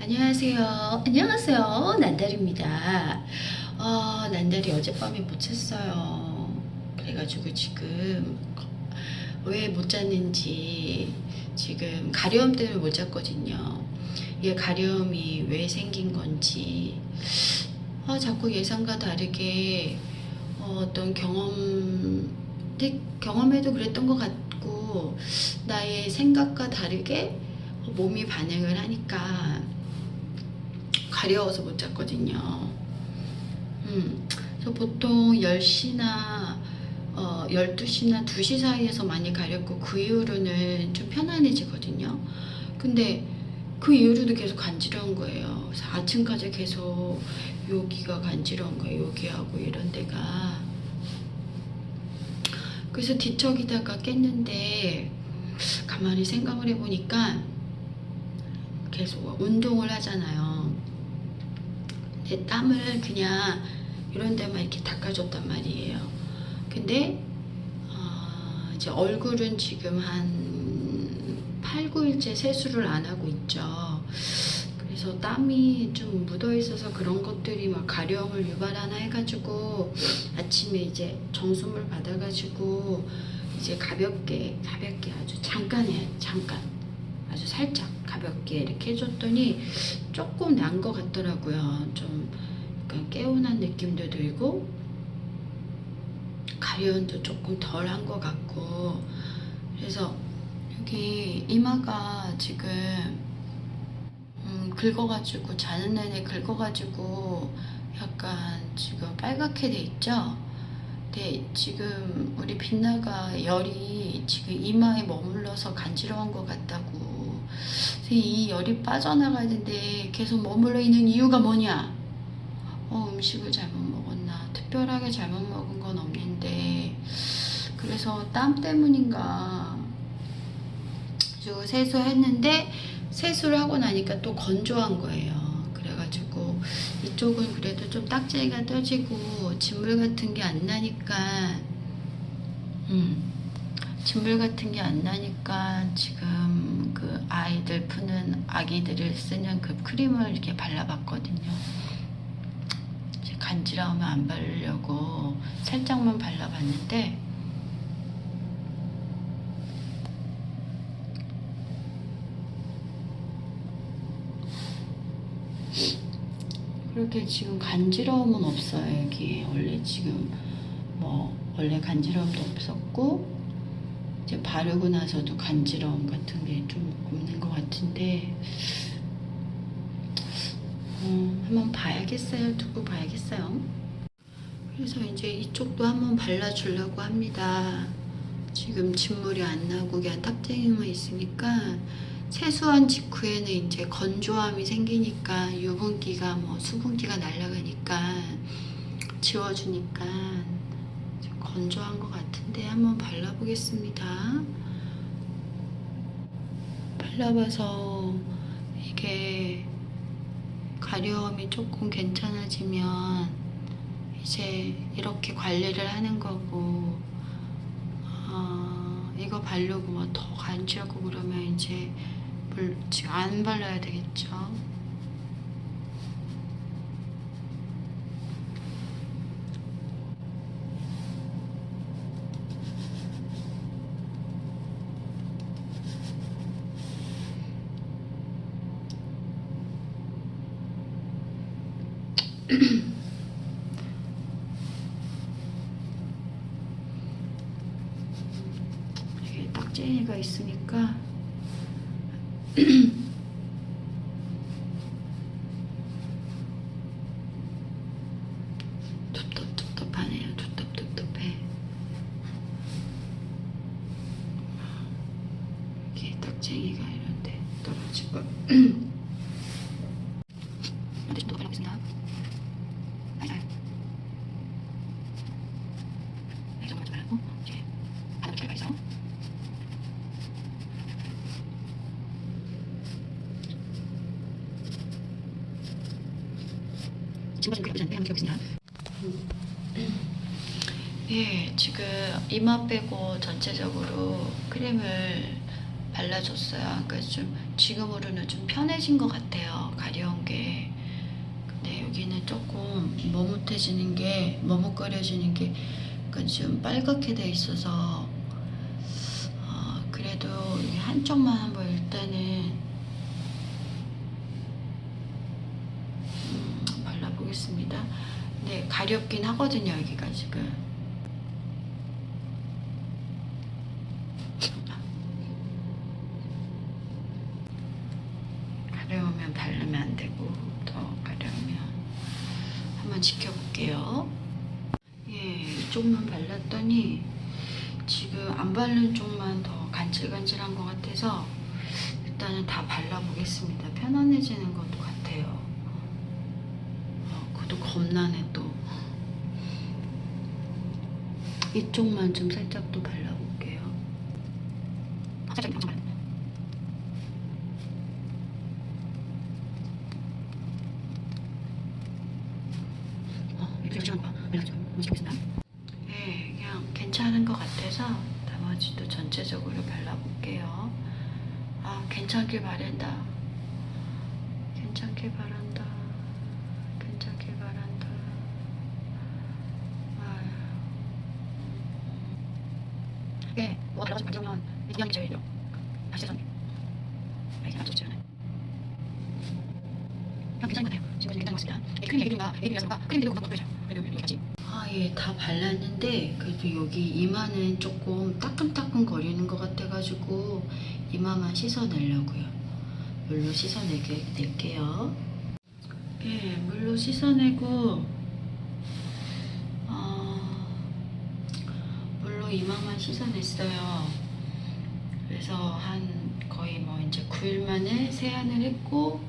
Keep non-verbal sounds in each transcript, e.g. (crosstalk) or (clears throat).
안녕하세요. 안녕하세요. 난달입니다. 어, 난달이 어젯밤에 못 잤어요. 그래가지고 지금 왜 못 잤는지 지금 가려움 때문에 못 잤거든요. 이게 가려움이 왜 생긴 건지 아, 자꾸 예상과 다르게 어, 어떤 경험 네, 경험에도 그랬던 것 같고 나의 생각과 다르게 몸이 반응을 하니까 가려워서 못 잤거든요. 음, 그래서 보통 10시나 어, 12시나 2시 사이에서 많이 가렵고 그 이후로는 좀 편안해지거든요. 근데 그 이후로도 계속 간지러운 거예요. 아침까지 계속 여기가 간지러운 거예요. 여기하고 이런 데가. 그래서 뒤척이다가 깼는데 가만히 생각을 해보니까 계속 운동을 하잖아요. 내 땀을 그냥 이런 데만 이렇게 닦아줬단 말이에요. 근데 어, 이제 얼굴은 지금 한 8, 9일째 세수를 안 하고 있죠. 그래서 땀이 좀 묻어 있어서 그런 것들이 막 가려움을 유발하나 해가지고 아침에 이제 정수물 받아가지고 이제 가볍게 가볍게 아주 잠깐 해 잠깐 아주 살짝 가볍게 이렇게 해줬더니 조금 난 것 같더라고요. 좀 약간 개운한 느낌도 들고 가려움도 조금 덜 한 것 같고 그래서 여기 이마가 지금 음, 긁어가지고 자는 내내 긁어가지고 약간 지금 빨갛게 돼 있죠. 근데 지금 우리 빛나가 열이 지금 이마에 머물러서 간지러운 것 같다고. 그래서 이 열이 빠져나가는데 계속 머물러 있는 이유가 뭐냐? 어, 음식을 잘못 먹었나? 특별하게 잘못 먹은 건 없는데 그래서 땀 때문인가? 그리고 세수했는데 세수를 하고 나니까 또 건조한 거예요. 그래가지고 이쪽은 그래도 좀 딱지가 떠지고 진물 같은 게 안 나니까 음 진물 같은 게 안 나니까 지금 그 아이들 푸는 아기들을 쓰는 그 크림을 이렇게 발라봤거든요. 간지러우면 안 바르려고 살짝만 발라봤는데 그렇게 지금 간지러움은 없어요 여기 원래 지금 뭐 원래 간지러움도 없었고 바르고 나서도 간지러움 같은 게 좀 없는 것 같은데 음, 한번 봐야겠어요. 두고 봐야겠어요. 그래서 이제 이쪽도 한번 발라주려고 합니다. 지금 진물이 안 나고 그냥 탑쟁이만 있으니까 세수한 직후에는 이제 건조함이 생기니까 유분기가 뭐 수분기가 날아가니까 지워주니까 좀 건조한 것 같은데 한번 발라보겠습니다. 발라봐서 이게 가려움이 조금 괜찮아지면 이제 이렇게 관리를 하는 거고 어, 이거 바르고 뭐 더 간지럽고 그러면 이제 물 지금 안 발라야 되겠죠. (clears throat) 이게 딱지가 있으니까 (clears throat) 툭툭툭툭하네요. 툭툭툭툭해. 이게 딱쟁이가 이런데 떨어지고. (clears throat) 근데 또 발라보겠습니다. 살살. 이 정도만 좀 발라고 이제 바닥을 잘 발라서. 친구 좀 그려보지 않는데 한번 해보겠습니다. 예, 지금 이마 빼고 전체적으로 크림을 발라줬어요. 그래서 좀 지금으로는 좀 편해진 것 같아요. 가려 좀 머뭇해지는 게 머뭇거려지는 게 약간 좀 빨갛게 돼 있어서 어, 그래도 여기 한쪽만 한번 일단은 음, 발라보겠습니다. 근데 가렵긴 하거든요 여기가 지금. 가려우면 바르면 안 되고 더 가려우면 한번 지켜볼게요. 예, 이쪽만 발랐더니 지금 안 바른 쪽만 더 간질간질한 것 같아서 일단은 다 발라보겠습니다. 편안해지는 것도 같아요. 어, 그것도 겁나네 또. 이쪽만 좀 살짝 또 발라볼게요. 살짝 이쪽 발라. 어, 이렇게 시원한 거 발라가지고 움직이겠습니다. 네, 그냥 괜찮은 것 같아서 나머지도 전체적으로 발라볼게요. 아, 괜찮길 바란다. 괜찮길 바란다. 괜찮길 바란다. 아유. 이게 뭐 발라가지고 만지면 이게 제일 요 다시 세상에. 이게 아주 좋지 않아요. 그냥 괜찮은 것 같아요. 지금 괜찮은 것 같습니다. 이 크림 얘기인가 얘기라서 크림 들고 보여줘요. 그래도 여기까지. 아, 예, 다 발랐는데 그래도 여기 이마는 조금 따끔따끔 거리는 것 같아가지고 이마만 씻어내려고요. 물로 씻어내게 낼게요. 예, 물로 씻어내고 어, 물로 이마만 씻어냈어요. 그래서 한 거의 뭐 이제 9일 만에 세안을 했고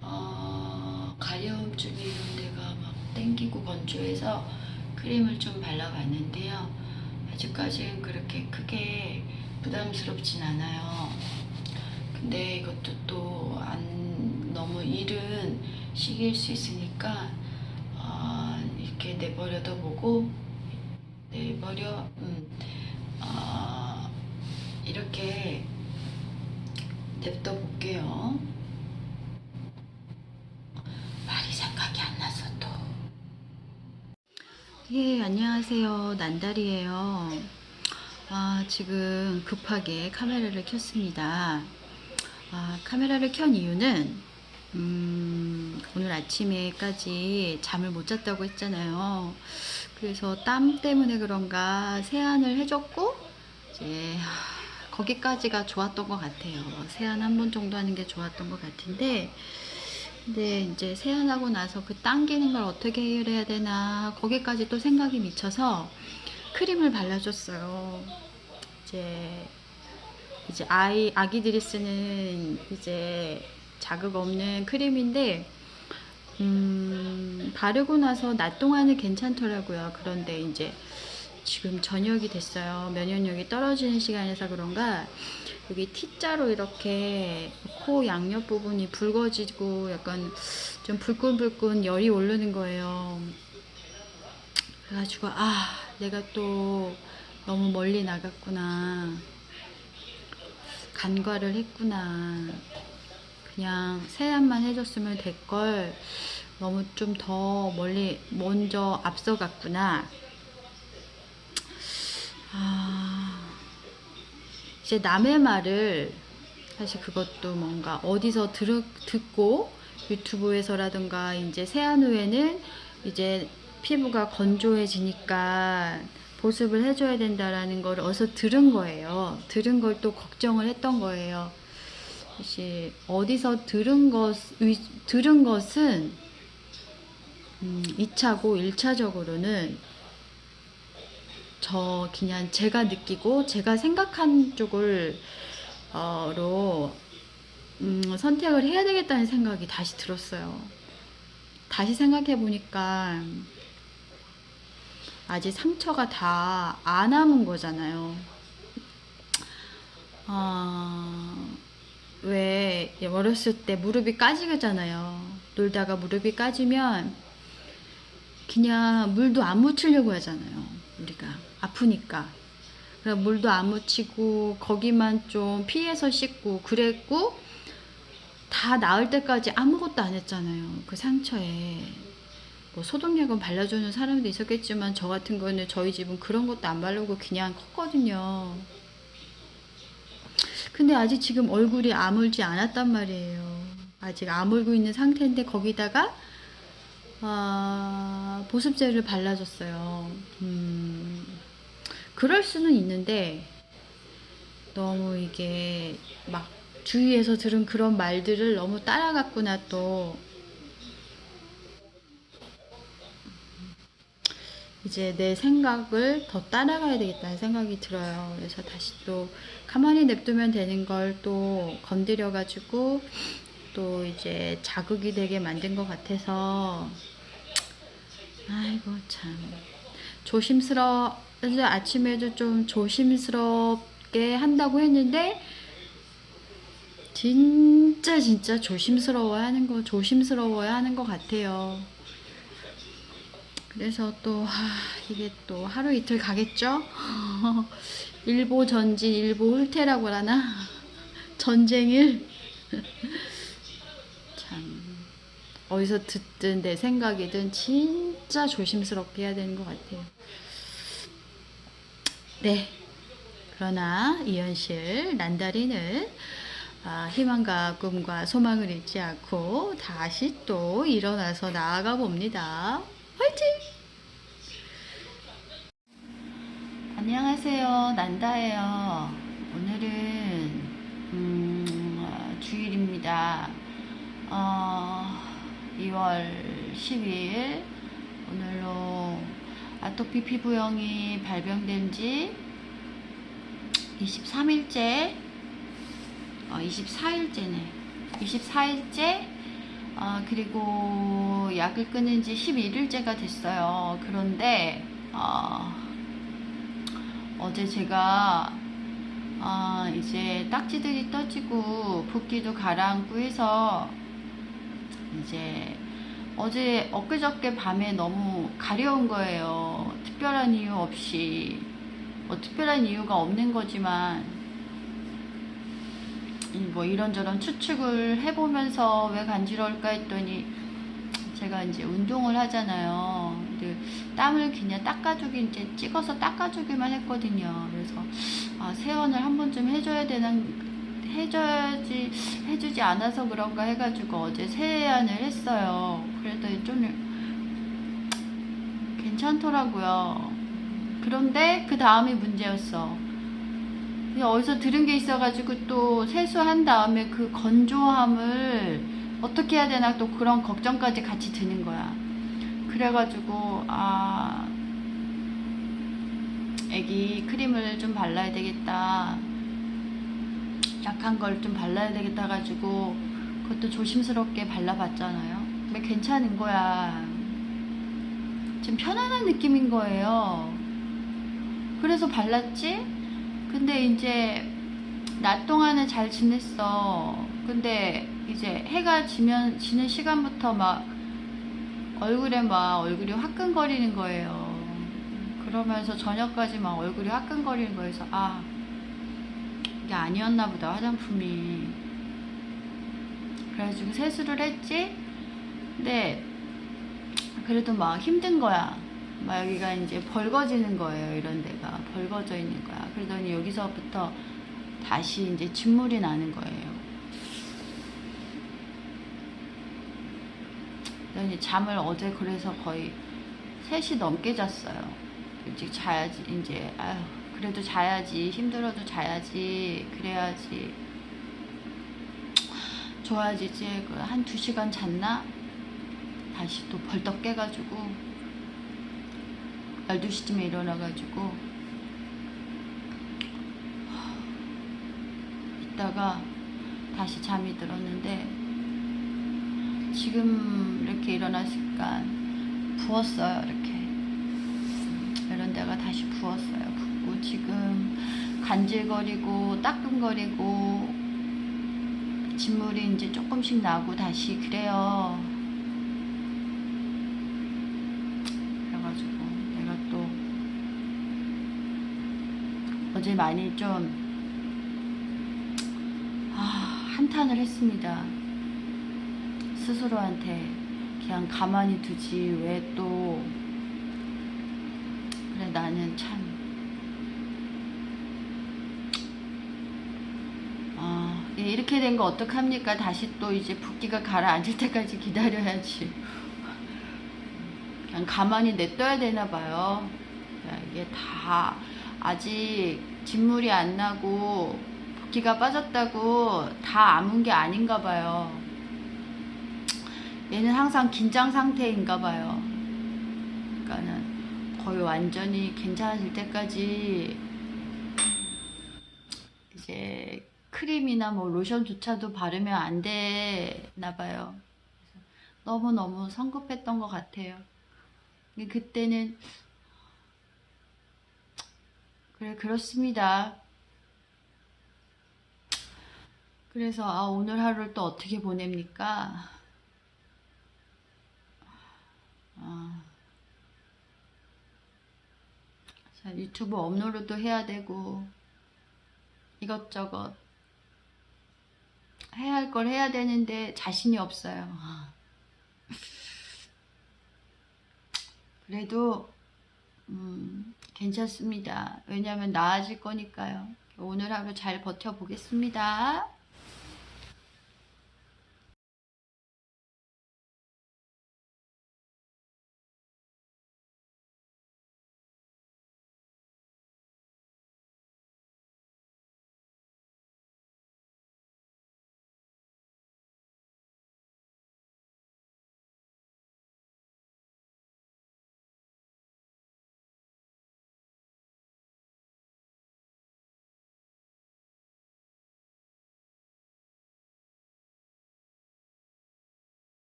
어, 가려움증이 이런 데가 막 땡기고 건조해서 크림을 좀 발라봤는데요. 아직까지는 그렇게 크게 부담스럽진 않아요. 근데 이것도 또 안 너무 이른 시기일 수 있으니까 어, 이렇게 내버려둬 보고 내버려 음, 어, 이렇게 냅둬 볼게요. 말이 생각이 안 나서 또. 예, 안녕하세요. 난달이에요. 아, 지금 급하게 카메라를 켰습니다. 아, 카메라를 켠 이유는, 음, 오늘 아침에까지 잠을 못 잤다고 했잖아요. 그래서 땀 때문에 그런가 세안을 해줬고, 이제, 하, 거기까지가 좋았던 것 같아요. 세안 한 번 정도 하는 게 좋았던 것 같은데, 근데 이제 세안하고 나서 그 당기는 걸 어떻게 해결해야 되나 거기까지 또 생각이 미쳐서 크림을 발라줬어요. 이제 이제 아이 아기들이 쓰는 이제 자극 없는 크림인데 음, 바르고 나서 낮 동안은 괜찮더라고요. 그런데 이제 지금 저녁이 됐어요. 면역력이 떨어지는 시간에서 그런가 여기 T자로 이렇게 코 양옆 부분이 붉어지고 약간 좀 불끈불끈 열이 오르는 거예요. 그래가지고 아 내가 또 너무 멀리 나갔구나. 간과를 했구나. 그냥 세안만 해줬으면 될 걸. 너무 좀 더 멀리 먼저 앞서갔구나. 아 이제 남의 말을 사실 그것도 뭔가 어디서 들, 듣고 유튜브에서라든가 이제 세안 후에는 이제 피부가 건조해지니까 보습을 해줘야 된다라는 걸 어디서 들은 거예요. 들은 걸 또 걱정을 했던 거예요. 사실 어디서 들은 것 의- 들은 것은 음, 2차고 1차적으로는 저 그냥 제가 느끼고 제가 생각한 쪽을 어로 음, 선택을 해야 되겠다는 생각이 다시 들었어요. 다시 생각해 보니까 아직 상처가 다 안 남은 거잖아요. 아, 왜 어렸을 때 무릎이 까지잖아요. 놀다가 무릎이 까지면 그냥 물도 안 묻히려고 하잖아요. 우리가 아프니까. 그래 물도 안 묻히고 거기만 좀 피해서 씻고 그랬고 다 나을 때까지 아무것도 안 했잖아요. 그 상처에. 뭐 소독약은 발라주는 사람도 있었겠지만 저 같은 거는 저희 집은 그런 것도 안 바르고 그냥 컸거든요. 근데 아직 지금 얼굴이 아물지 않았단 말이에요. 아직 아물고 있는 상태인데 거기다가 아, 보습제를 발라줬어요. 음, 그럴 수는 있는데 너무 이게 막 주위에서 들은 그런 말들을 너무 따라갔구나 또 이제 내 생각을 더 따라가야 되겠다는 생각이 들어요. 그래서 다시 또 가만히 냅두면 되는 걸 또 건드려 가지고 또 이제 자극이 되게 만든 것 같아서 아이고 참 조심스러 그래서 아침에도 좀 조심스럽게 한다고 했는데 진짜 진짜 조심스러워야 하는 거 조심스러워야 하는 것 같아요. 그래서 또 아, 이게 또 하루 이틀 가겠죠? (laughs) 일보 전진 일보 흘태라고 하나 전쟁일 (laughs) 참 어디서 듣든 내 생각이든 진짜 조심스럽게 해야 되는 것 같아요. 네. 그러나 이 현실 난다리는 아, 희망과 꿈과 소망을 잃지 않고 다시 또 일어나서 나아가 봅니다. 화이팅! 안녕하세요. 난다예요. 오늘은 음, 아, 주일입니다. 어, 2월 10일 오늘로 아토피 피부염이 발병된 지 23일째 어, 24일째네 24일째 어, 그리고 약을 끊은 지 11일째가 됐어요 그런데 어, 어제 제가 어, 이제 딱지들이 떠지고 붓기도 가라앉고 해서 이제 어제 엊그저께 밤에 너무 가려운 거예요. 특별한 이유 없이 뭐 특별한 이유가 없는 거지만 이뭐 이런저런 추측을 해보면서 왜 간지러울까 했더니 제가 이제 운동을 하잖아요. 근데 땀을 그냥 닦아주기 이제 찍어서 닦아주기만 했거든요. 그래서 아, 세원을 한 번쯤 해줘야 되는 해줘야지 해주지 않아서 그런가 해가지고 어제 세안을 했어요. 그랬더니 좀 괜찮더라고요. 그런데 그 다음이 문제였어. 어디서 들은 게 있어가지고 또 세수한 다음에 그 건조함을 어떻게 해야 되나 또 그런 걱정까지 같이 드는 거야. 그래가지고 아 애기 크림을 좀 발라야 되겠다. 약한 걸 좀 발라야 되겠다 가지고 그것도 조심스럽게 발라봤잖아요. 근데 괜찮은 거야. 지금 편안한 느낌인 거예요. 그래서 발랐지? 근데 이제 낮 동안은 잘 지냈어. 근데 이제 해가 지면 지는 시간부터 막 얼굴에 막 얼굴이 화끈거리는 거예요. 그러면서 저녁까지 막 얼굴이 화끈거리는 거여서 아 이게 아니었나 보다 화장품이. 그래가지고 세수를 했지? 근데 그래도 막 힘든 거야. 막 여기가 이제 벌거지는 거예요 이런 데가. 벌거져 있는 거야. 그러더니 여기서부터 다시 이제 진물이 나는 거예요 그러더니 잠을 어제 그래서 거의 3시 넘게 zas어요. 일찍 자야지 이제 아휴 그래도 자야지 힘들어도 자야지 그래야지. 좋아지지 그한두 시간 잤나? 다시 또 벌떡 깨가지고 12시쯤에 일어나가지고 있다가 다시 잠이 들었는데 지금 이렇게 일어났으니까 부었어요 이렇게. 이런 데가 다시 부었어요. 붓고 지금 간질거리고 따끔거리고 진물이 이제 조금씩 나고 다시 그래요. 그래가지고 내가 또 어제 많이 좀 아, 한탄을 했습니다 스스로한테 그냥 가만히 두지 왜 또 그래 나는 참 아, 예, 이렇게 된 거 어떡합니까? 다시 또 이제 붓기가 가라앉을 때까지 기다려야지. 그냥 가만히 냅둬야 되나 봐요. 야, 이게 다 아직 진물이 안 나고 붓기가 빠졌다고 다 아문 게 아닌가 봐요. 얘는 항상 긴장 상태인가 봐요. 그러니까는 거의 완전히 괜찮아질 때까지 이제 크림이나 뭐 로션조차도 바르면 안 되나 봐요. 너무 너무 성급했던 것 같아요. 그때는 그래 그렇습니다. 그래서 아 오늘 하루를 또 어떻게 보냅니까? 아, 자, 유튜브 업로드도 해야 되고 이것저것 해야 할 걸 해야 되는데 자신이 없어요. (laughs) 그래도 음, 괜찮습니다. 왜냐하면 나아질 거니까요. 오늘 하루 잘 버텨보겠습니다.